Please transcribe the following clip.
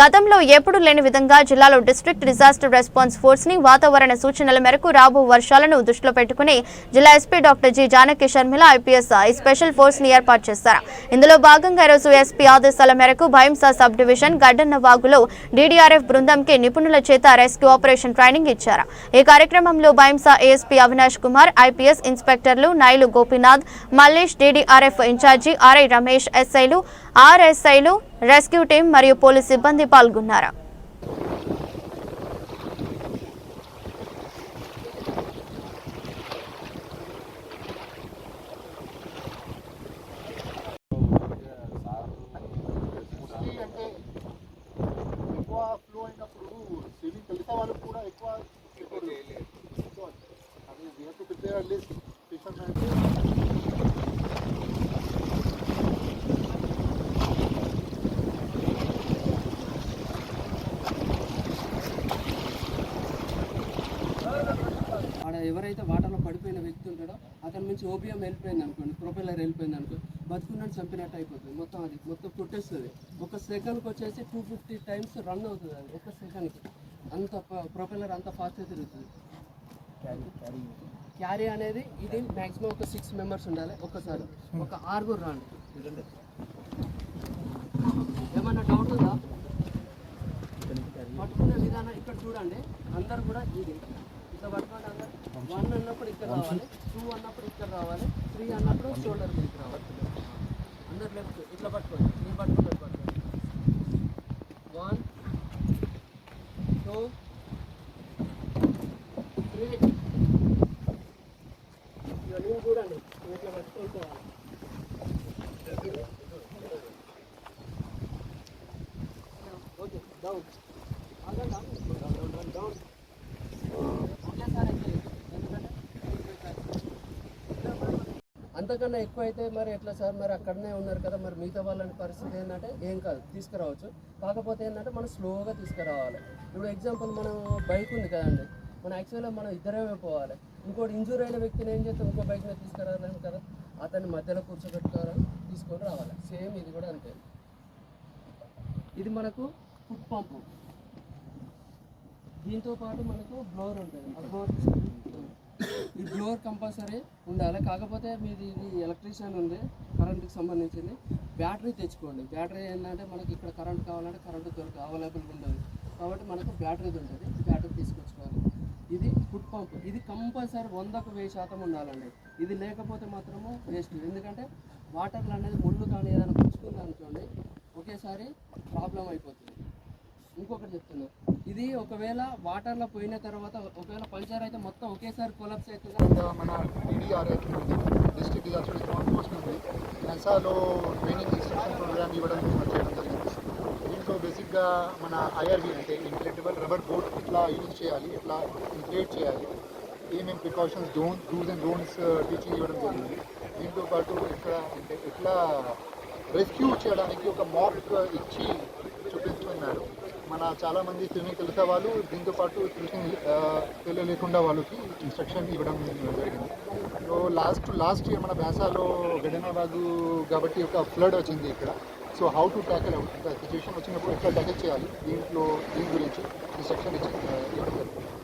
గతంలో ఎప్పుడు లేని విధంగా జిల్లాలో డిస్ట్రిక్ట్ డిజాస్టర్ రెస్పాన్స్ ఫోర్స్ని వాతావరణ సూచనల మేరకు రాబో వర్షాలను దృష్టిలో పెట్టుకుని జిల్లా SP doctor G Janaki Sharmila IPS ఈ స్పెషల్ ఫోర్స్ని ఏర్పాటు చేశారు. ఇందులో భాగంగా ఈరోజు ఎస్పీ ఆదేశాల మేరకు భయంసా సబ్ డివిజన్ గడ్డన్న వాగులో డీడీఆర్ఎఫ్ బృందంకి నిపుణుల చేత రెస్క్యూ ఆపరేషన్ ట్రైనింగ్ ఇచ్చారు. ఈ కార్యక్రమంలో భయంసా ఏఎస్పీ అవినాష్ కుమార్ ఐపీఎస్ ఇన్స్పెక్టర్లు Nile Gopinath Mallesh DDRF incharge RI Ramesh ఎస్ఐలు ఆర్ఎస్ఐలు రెస్క్యూ టీం మరియు పోలీస్ సిబ్బంది పాల్గొన్నారు. కూడా ఎక్కువ ఫ్లో అయినప్పుడు స్విమ్మింగ్ తెలిసిన వాళ్ళకి కూడా ఎక్కువ ఆడ ఎవరైతే వాటర్లో పడిపోయిన వ్యక్తి ఉంటాడో అతని నుంచి ఓబిఎం వెళ్ళిపోయింది అనుకోండి ప్రొపెల్లర్ వెళ్ళిపోయింది అనుకో బతుకున్నట్టు చంపినట్టు అయిపోతుంది. మొత్తం అది మొత్తం కొట్టేస్తుంది. ఒక సెకండ్కి వచ్చేసి టూ ఫిఫ్టీ టైమ్స్ రన్ అవుతుంది అది ఒక సెకండ్కి. అంత ప్రొపెల్లర్ అంత ఫాస్ట్గా తిరుగుతుంది. క్యారీ అనేది ఇది మ్యాక్సిమం ఒక సిక్స్ మెంబర్స్ ఉండాలి ఒక్కసారి. ఒక ఆరుగురు రాండి. ఏమన్నా డౌట్ ఉందా? పట్టుకునే విధానం ఇక్కడ చూడండి. అందరు కూడా ఇది. ఇట్లా పట్టుకోండి అందరు వన్ అన్నప్పుడు ఇక్కడ రావాలి టూ అన్నప్పుడు ఇక్కడ రావాలి త్రీ అన్నప్పుడు షోల్డర్ మీదకి రావాలి అందరు లెఫ్ట్ ఇట్లా పట్టుకోండి నేను పట్టుకుంటాను పట్టుకోండి వన్ టూ త్రీ ఇక నేను చూడండి నేను ఇట్లా పట్టుకోవాలి ఓకే డౌన్ ఆగండి డౌన్ డౌన్ డౌన్ డౌన్ ఒకేసారి ఎక్కలేదు ఎందుకంటే అంతకన్నా ఎక్కువ అయితే మరి ఎట్లా సార్? మరి అక్కడనే ఉన్నారు కదా మరి మిగతా వాళ్ళని పరిస్థితి ఏంటంటే ఏం కాదు తీసుకురావచ్చు. కాకపోతే ఏంటంటే మనం స్లోగా తీసుకురావాలి. ఇప్పుడు ఎగ్జాంపుల్ మనం బైక్ ఉంది కదండి. మనం యాక్చువల్గా మనం ఇద్దరమే పోవాలి. ఇంకోటి ఇంజూర్ అయిన వ్యక్తిని ఏం చేస్తాం? ఇంకో బైక్ మీద తీసుకురాలేము కదా. అతన్ని మధ్యలో కూర్చోబెట్టుకోవాలి తీసుకొని రావాలి. సేమ్ ఇది కూడా అంతే. ఇది మనకు ఫుట్ పంపు. దీంతో పాటు మనకు బ్లోర్ ఉంటుంది. ఆ ఈ బ్లోవర్ కంపల్సరీ ఉండాలి. కాకపోతే మీది ఇది ఎలక్ట్రీషియన్ ఉంది కరెంటుకి సంబంధించింది. బ్యాటరీ తెచ్చుకోండి. బ్యాటరీ ఏంటంటే మనకి ఇక్కడ కరెంట్ కావాలంటే కరెంటు దొరక అవైలబుల్గా ఉండదు. కాబట్టి మనకు బ్యాటరీది ఉంటుంది బ్యాటరీ తీసుకొచ్చుకోవాలి. ఇది ఫుడ్ పంప్. ఇది కంపల్సరీ వందకు వెయ్యి శాతం ఉండాలండి. ఇది లేకపోతే మాత్రము వేస్ట్. ఎందుకంటే వాటర్లు అనేది ముళ్ళు కానీ ఏదైనా పుచ్చుకుంది అనుకోండి ఒకేసారి ప్రాబ్లం అయిపోతుంది. ఇంకొకటి చెప్తున్నా. ఇది ఒకవేళ వాటర్లో పోయిన తర్వాత ఒకవేళ పంచర్ అయితే మొత్తం ఒకేసారి కొలాప్స్ అవుతుంది? మన DDRF district disaster response force నుండి నసాలో ట్రైనింగ్ ఇన్స్ట్రక్షన్ ప్రోగ్రామ్ ఇవ్వడం చేయడం జరిగింది. దీంట్లో బేసిక్గా మన ఐఆర్బి అంటే ఇన్ఫ్లెక్టబుల్ రబ్బర్ బోట్ ఇట్లా యూజ్ చేయాలి ఎట్లా ఇన్ఫ్లేట్ చేయాలి ఏమేమి precautions don't dos and don'ts teaching ఇవ్వడం జరిగింది. దీంతో పాటు ఇక్కడ అంటే ఇట్లా రెస్క్యూ చేయడానికి ఒక మాక్ uh, ఇచ్చి మన చాలామంది స్విమ్మింగ్ తెలిసే వాళ్ళు దీంతో పాటు స్విమ్మింగ్ తెలియలేకుండా వాళ్ళకి ఇన్స్ట్రక్షన్ ఇవ్వడం జరిగింది. సో లాస్ట్ లాస్ట్ ఇయర్ మన బ్యాసాలో గడనాబాగు కాబట్టి ఒక ఫ్లడ్ వచ్చింది ఇక్కడ. So how to tackle out situation వచ్చినప్పుడు ఎట్లా ట్యాకిల్ చేయాలి దీంట్లో దీని గురించి ఇన్స్ట్రక్షన్ ఇచ్చి ఇవ్వడం జరిగింది.